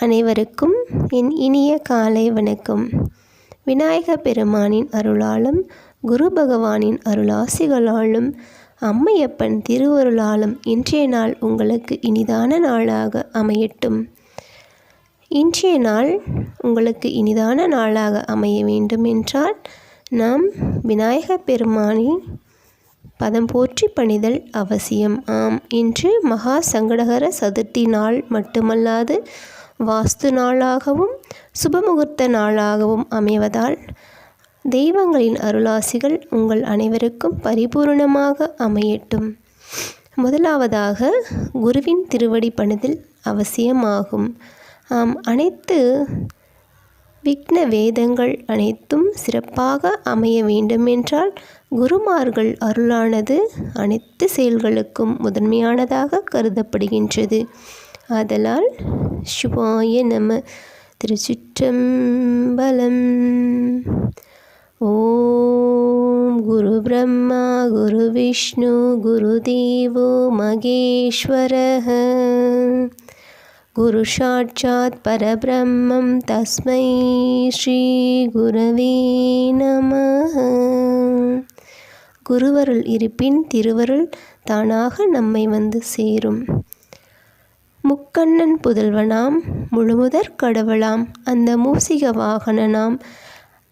அனைவருக்கும் என் இனிய காலை வணக்கம். விநாயக பெருமானின் அருளாலும் குரு பகவானின் அருளாசிகளாலும் அம்மையப்பன் திருவருளாலும் இன்றைய நாள் உங்களுக்கு இனிதான நாளாக அமையட்டும். இன்றைய நாள் உங்களுக்கு இனிதான நாளாக அமைய வேண்டும் என்றால் நாம் விநாயக பெருமானின் பதம் போற்றி பணிதல் அவசியம். ஆம் இன்று மகா சங்கடகர சதுர்த்தி நாள் மட்டுமல்லாது வாஸ்து நாளாகவும் சுபமுகூர்த்த நாளாகவும் அமைவதால் தெய்வங்களின் அருளாசிகள் உங்கள் அனைவருக்கும் பரிபூரணமாக அமையட்டும். முதலாவதாக குருவின் திருவடி பணிதல் அவசியமாகும். ஆம் அனைத்து விக்ன வேதங்கள் அனைத்தும் சிறப்பாக அமைய வேண்டுமென்றால் குருமார்கள் அருளானது அனைத்து செயல்களுக்கும் முதன்மையானதாக கருதப்படுகின்றது. ஆதலால் சிவாய நம திருச்சிற்றம்பலம். ஓம் குரு பிரம்மா குரு விஷ்ணு குரு தேவோ மகேஸ்வரः குரு சாட்சாத் பரபிரம்மம் தஸ்மை ஸ்ரீ குரவே நம. குருவருள் இருப்பின் திருவருள் தானாக நம்மை வந்து சேரும். முக்கண்ணன் புதல்வனாம் முழுமுதற் கடவுளாம் அந்த மூசிக வாகனனாம்.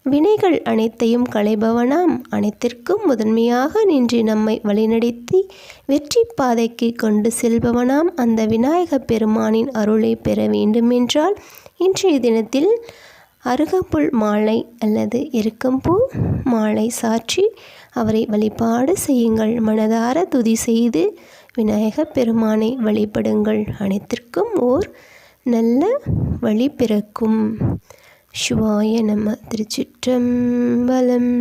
வினைகள் அனைத்தையும் களைபவனாம் அனைத்திற்கும் முதன்மையாக நின்று நம்மை வழிநடத்தி வெற்றி பாதைக்கு கொண்டு செல்பவனாம் அந்த விநாயக பெருமானின் அருளை பெற வேண்டுமென்றால் இன்றைய தினத்தில் அருகம்புல் மாலை அல்லது எருக்கம்பூ மாலை சாற்றி அவரை வழிபாடு செய்யுங்கள். மனதார துதி செய்து விநாயக பெருமானை வழிபடுங்கள். அனைத்திற்கும் ஓர் நல்ல வழி பிறக்கும். சிவாய நம திருச்சிற்றம்பலம்.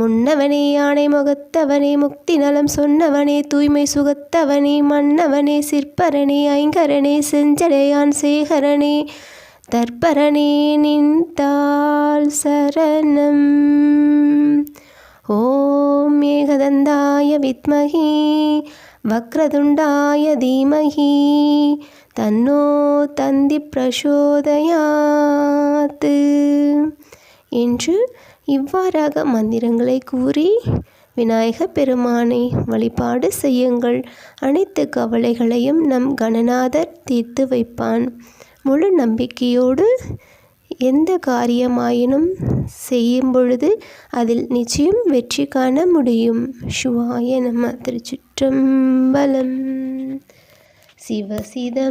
முன்னவனே யானை முகத்தவனே முக்தி நலம் சொன்னவனே தூய்மை சுகத்தவனே மன்னவனே சிற்பரனே ஐங்கரனே செஞ்சடையான் சேகரனே தற்பரனே நின்றால் சரணம். ஓ ஏகதந்தாய வித்மகி வக்ரதுண்டாய தீமகி தன்னோ தந்தி பிரசோதயாத்து என்று இவ்வாறாக மந்திரங்களை கூறி விநாயக பெருமானை வழிபாடு செய்யுங்கள். அனைத்து கவலைகளையும் நம் கணநாதர் தீர்த்து வைப்பான். முழு நம்பிக்கையோடு எந்த காரியமாயினும் செய்யும் பொழுது அதில் நிச்சயம் வெற்றி காண முடியும். சிவாய நம. திருச்சிற்றம்பலம். சிவசிதம்பரம்.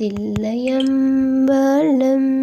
தில்லையம்பலம்.